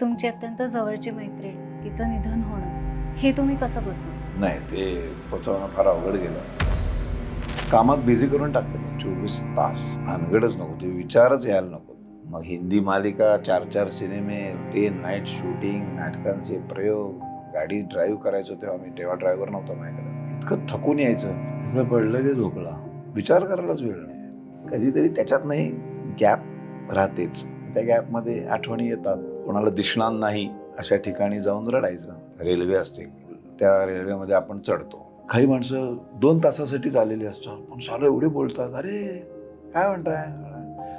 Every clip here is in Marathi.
तुमची अत्यंत जवळची मैत्रीण तिचं निधन होणं हे तुम्ही कसं पचवलं नाही ते पचवणं फार अवघड गेलं. कामात बिझी करून टाकलं चोवीस तास. भानगडच नको ते विचारच यायला नको. मग हिंदी मालिका चार चार सिनेमे डे नाईट शूटिंग नाटकांचे प्रयोग गाडी ड्राईव्ह करायचो तेव्हा मी तेव्हा ड्रायव्हर नव्हता माझ्याकडे. इतकं थकून यायचं. तिथं पडलं की झोपला. विचार करायलाच वेळ नाही. कधीतरी त्याच्यात नाही गॅप राहतेच. त्या गॅपमध्ये आठवणी येतात. कोणाला दिसणार नाही अशा ठिकाणी जाऊन रडायचं. रेल्वे असते. त्या रेल्वेमध्ये आपण चढतो. काही माणसं दोन तासासाठीच आलेली असतात. पण सालं एवढे बोलतात अरे काय म्हणताय?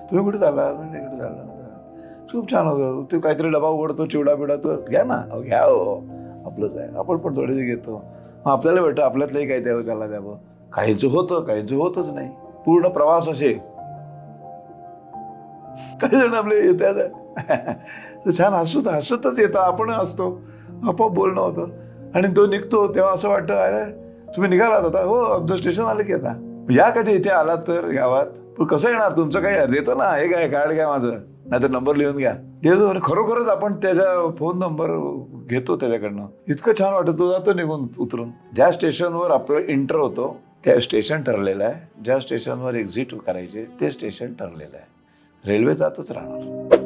तुम्ही कुठे झाला तुम्ही इकडे चालला. खूप छान होतं. ते काहीतरी डबा उघडतो चिवडा बिडा तर घ्या ना. घ्या हो. आपलंच आहे. आपण पण थोडेसे घेतो. मग आपल्याला भेटतं आपल्यातलंही काही द्यावं त्याला द्यावं. काहीचं होतं. काहीचं होतच नाही. पूर्ण प्रवास असे. काही जण आपले येतात छान हसत हसतच येतं. आपण हसतो. आपोआप बोलणं होतं. आणि तो निघतो तेव्हा असं वाटतं अरे तुम्ही निघालात आता. हो आमचं स्टेशन आलं की आता. या कधी? इथे आलात तर गावात. पण कसं येणार? तुमचं काही देतो ना? हे काय कार्ड घ्या माझं. नाही तर नंबर लिहून घ्या. देतो आणि खरोखरच आपण त्याच्या फोन नंबर घेतो त्याच्याकडनं. इतकं छान वाटतं. तो जातो निघून उतरून. ज्या स्टेशनवर आपलं इंटर होतो त्या स्टेशन ठरलेलं आहे. ज्या स्टेशनवर एक्झिट करायचे ते स्टेशन ठरलेलं आहे. रेल्वे जातच राहणार.